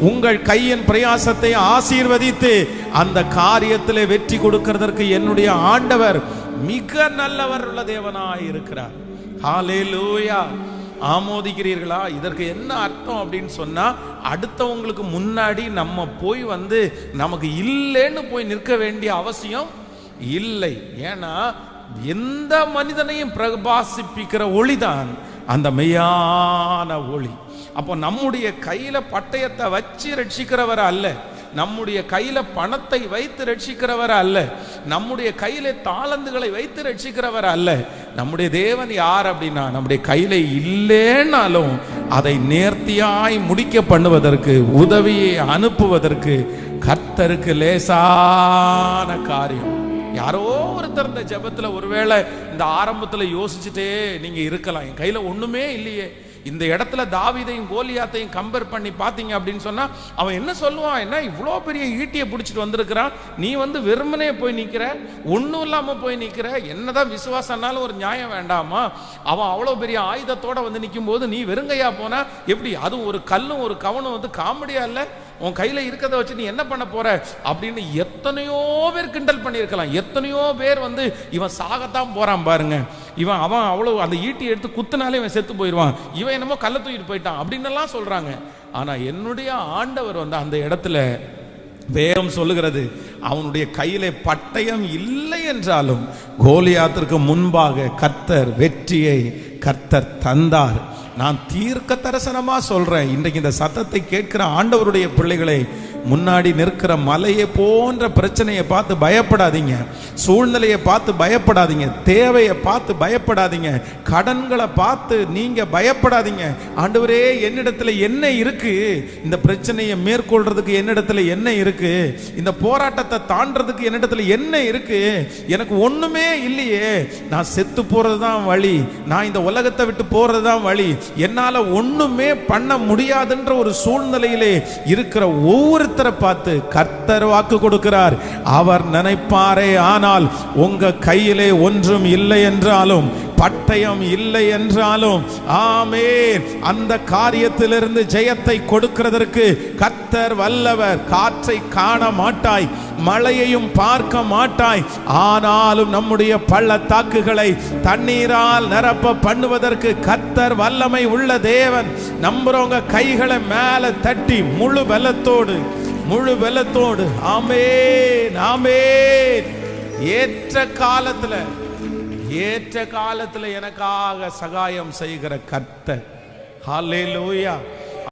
உங்கள் கையின் பிரயாசத்தை ஆசீர்வதித்து அந்த காரியத்திலே வெற்றி கொடுக்கிறதற்கு என்னுடைய ஆண்டவர் மிக நல்லவர் உள்ள தேவனாய் இருக்கிறார். ஹalleluya ஆமோதிக்கிறீர்களா? இதற்கு என்ன அர்த்தம் அப்படின்னு சொன்னா அடுத்தவங்களுக்கு முன்னாடி நம்ம போய் வந்து நமக்கு இல்லைன்னு போய் நிற்க வேண்டிய அவசியம் இல்லை. ஏன்னா எந்த மனிதனையும் பிரபாசிப்பிக்கிற ஒளிதான் அந்த மெய்யான ஒளி. அப்போ நம்முடைய கையில பட்டயத்தை வச்சு ரட்சிக்கிறவர் அல்ல. நம்முடைய கையில பணத்தை வைத்து ரட்சிக்கிறவர் அல்ல. நம்முடைய கையில தாளந்துகளை வைத்து ரட்சிக்கிறவர் அல்ல. நம்முடைய தேவன் யார் அப்படின்னா நம்முடைய கையில இல்லைன்னாலும் அதை நேர்த்தியாய் முடிக்க பண்ணுவதற்கு உதவியை அனுப்புவதற்கு கர்த்தருக்கு லேசான காரியம். யாரோ ஒருத்தர் இந்த ஜெபத்துல ஒருவேளை இந்த ஆரம்பத்துல யோசிச்சுட்டே நீங்க இருக்கலாம். என் கையில ஒண்ணுமே இல்லையே. இந்த இடத்துல தாவிதையும் கோலியாத்தையும் கம்பேர் பண்ணி பார்த்தீங்க அப்படின்னு சொன்னால் அவன் என்ன சொல்லுவான்? என்ன இவ்வளோ பெரிய ஈட்டியை பிடிச்சிட்டு வந்திருக்கிறான். நீ வந்து வெறுமனே போய் நிற்கிற ஒன்றும் இல்லாமல் போய் நிற்கிற என்னதான் விசுவாசம்னாலும் ஒரு நியாயம் வேண்டாமா? அவன் அவ்வளோ பெரிய ஆயுதத்தோட வந்து நிற்கும் போது நீ வெறுங்கையா போனால் எப்படி? அதுவும் ஒரு கல்லும் ஒரு கவனும் வந்து காமெடியாக இல்லை? உன் கையில் இருக்கிறத வச்சு நீ என்ன பண்ண போற? அப்படின்னு எத்தனையோ பேர் கிண்டல் பண்ணியிருக்கலாம். எத்தனையோ பேர் வந்து இவன் சாகத்தான் போறான் பாருங்க. இவன் அவன் அவ்வளவு அந்த ஈட்டி எடுத்து குத்துனாலே இவன் செத்து போயிடுவான். இவன் என்னமோ கள்ள தூக்கிட்டு போயிட்டான் அப்படின்னு சொல்கிறாங்க சொல்றாங்க. ஆனா என்னுடைய ஆண்டவர் வந்து அந்த இடத்துல வேதம் சொல்லுகிறது அவனுடைய கையில பட்டயம் இல்லை என்றாலும் கோலியாத்திற்கு முன்பாக கர்த்தர் வெற்றியை கர்த்தர் தந்தார். நான் தீர்க்க தரிசனமா சொல்றேன். இன்றைக்கு இந்த சத்தத்தை கேட்கிற ஆண்டவருடைய பிள்ளைகளை முன்னாடி நிற்கிற மலையை போன்ற பிரச்சனையை பார்த்து பயப்படாதீங்க. சூழ்நிலையை பார்த்து பயப்படாதீங்க. தேவையை பார்த்து பயப்படாதீங்க. கடன்களை பார்த்து நீங்க பயப்படாதீங்க. ஆண்டவரே என்னிடத்துல என்ன இருக்கு? இந்த பிரச்சனையை மேற்கொள்றதுக்கு என்னிடத்துல என்ன இருக்கு? இந்த போராட்டத்தை தாண்டறதுக்கு என்னிடத்துல என்ன இருக்கு? எனக்கு ஒண்ணுமே இல்லையே. நான் செத்து போறது தான் வழி. நான் இந்த உலகத்தை விட்டு போறது தான் வழி. என்னால ஒண்ணுமே பண்ண முடியாதுன்ற ஒரு சூழ்நிலையிலே இருக்கிற ஒவ்வொரு ஒருத்தரை பார்த்து கர்த்தர் வாக்கு கொடுக்கிறார். அவர் நினைப்பாரே ஆனால் உங்க கையிலே ஒன்றும் இல்லை என்றாலும் பட்டயம் இல்லை என்றாலும் ஆமே அந்த காரியத்திலிருந்து ஜெயத்தை கொடுக்கிறதற்கு கத்தர் வல்லவர். காற்றை காண மாட்டாய் மழையையும் பார்க்க மாட்டாய். ஆனாலும் நம்முடைய பள்ளத்தாக்குகளை தண்ணீரால் நிரப்ப பண்ணுவதற்கு கத்தர் வல்லமை உள்ள தேவன். நம்புறவங்க கைகளை மேலே தட்டி முழு பலத்தோடு முழு பலத்தோடு ஆமே ஆமே ஏற்ற காலத்தில் ஏற்ற காலத்தில் எனக்காக சகாயம் செய்கிற கர்த்தர். லூயா